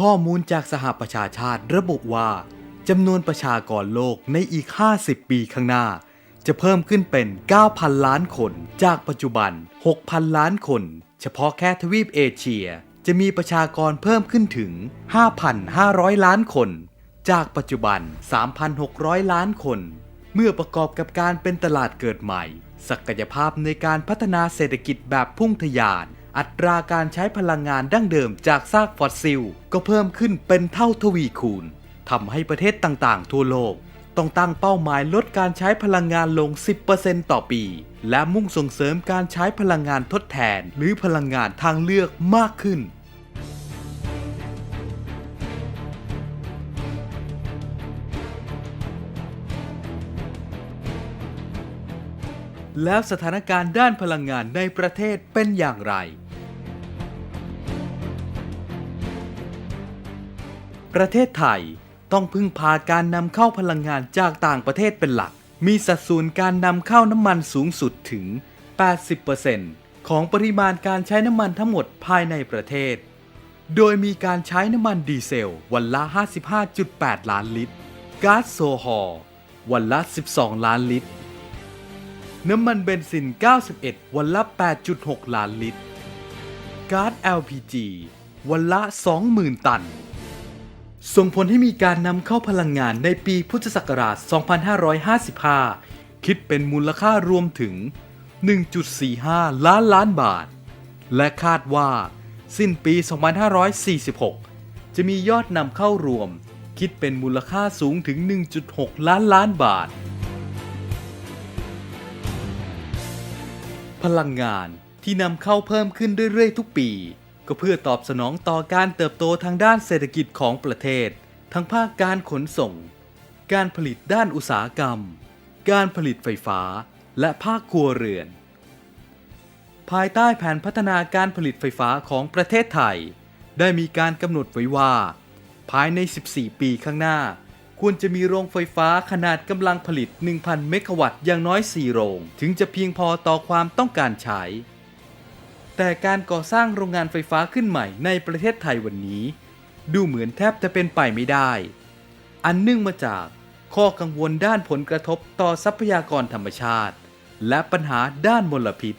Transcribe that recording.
ข้อมูลจากสหประชาชาติระบุว่าจำนวนประชากรโลกในอีก 50 ปีข้างหน้า จะเพิ่มขึ้นเป็น 9,000 ล้านคน จากปัจจุบัน 6,000 ล้านคน เฉพาะแค่ทวีปเอเชีย จะมีประชากรเพิ่มขึ้นถึง 5,500 ล้านคน จากปัจจุบัน 3,600 ล้านคน เมื่อประกอบกับการเป็นตลาดเกิดใหม่ ศักยภาพในการพัฒนาเศรษฐกิจแบบพุ่งทะยาน อัตราการใช้พลังงานดั้งเดิมจากซากฟอสซิล ก็เพิ่มขึ้นเป็นเท่าทวีคูณทำให้ประเทศต่างๆ ทั่วโลก ต้องตั้งเป้าหมายลดการใช้พลังงานลง 10%ต่อปี และมุ่งส่งเสริมการใช้พลังงานทดแทน หรือพลังงานทางเลือกมากขึ้นแล้วสถานการณ์ด้านพลังงานในประเทศเป็นอย่างไร ประเทศไทยต้องพึ่งพาการนำเข้าพลังงานจากต่างประเทศเป็นหลัก มีสัดส่วนการนำเข้าน้ำมันสูงสุดถึง 80%ของปริมาณการใช้น้ำมันทั้งหมดภายในประเทศ โดยมีการใช้น้ำมันดีเซลวันละ 55.8 ล้านลิตร ก๊าซโซฮอล์วันละ 12 ล้านลิตร น้ำมันเบนซิน 91 วันละ 8.6 ล้านลิตร ก๊าซ LPG วันละ 20,000 ตัน ส่งผลให้มีการนำเข้าพลังงานในปีพุทธศักราช 2555 คิดเป็นมูลค่ารวมถึง 1.45 ล้านล้านบาท และคาดว่า สิ้นปี 2546 จะมียอดนำเข้ารวม คิดเป็นมูลค่าสูงถึง 1.6 ล้านล้านบาท พลังงานที่นำเข้าเพิ่มขึ้นเรื่อยๆ ทุกปี ก็เพื่อตอบสนองต่อการเติบโตทางด้านเศรษฐกิจของประเทศ ทั้งภาคการขนส่ง การผลิตด้านอุตสาหกรรม การผลิตไฟฟ้า และภาคครัวเรือน ภายใต้แผนพัฒนาการผลิตไฟฟ้าของประเทศไทย ได้มีการกำหนดไว้ว่า ภายใน 14 ปีข้างหน้า ควรจะมีโรงไฟฟ้าขนาดกำลังผลิต 1,000 เมกะวัตต์อย่างน้อย 4 โรง ถึงจะเพียงพอต่อความต้องการใช้ แต่การก่อสร้างโรงงานไฟฟ้าขึ้นใหม่ในประเทศไทยวันนี้ ดูเหมือนแทบจะเป็นไปไม่ได้ อันเนื่องมาจากข้อกังวลด้านผลกระทบต่อทรัพยากรธรรมชาติ และปัญหาด้านมลพิษ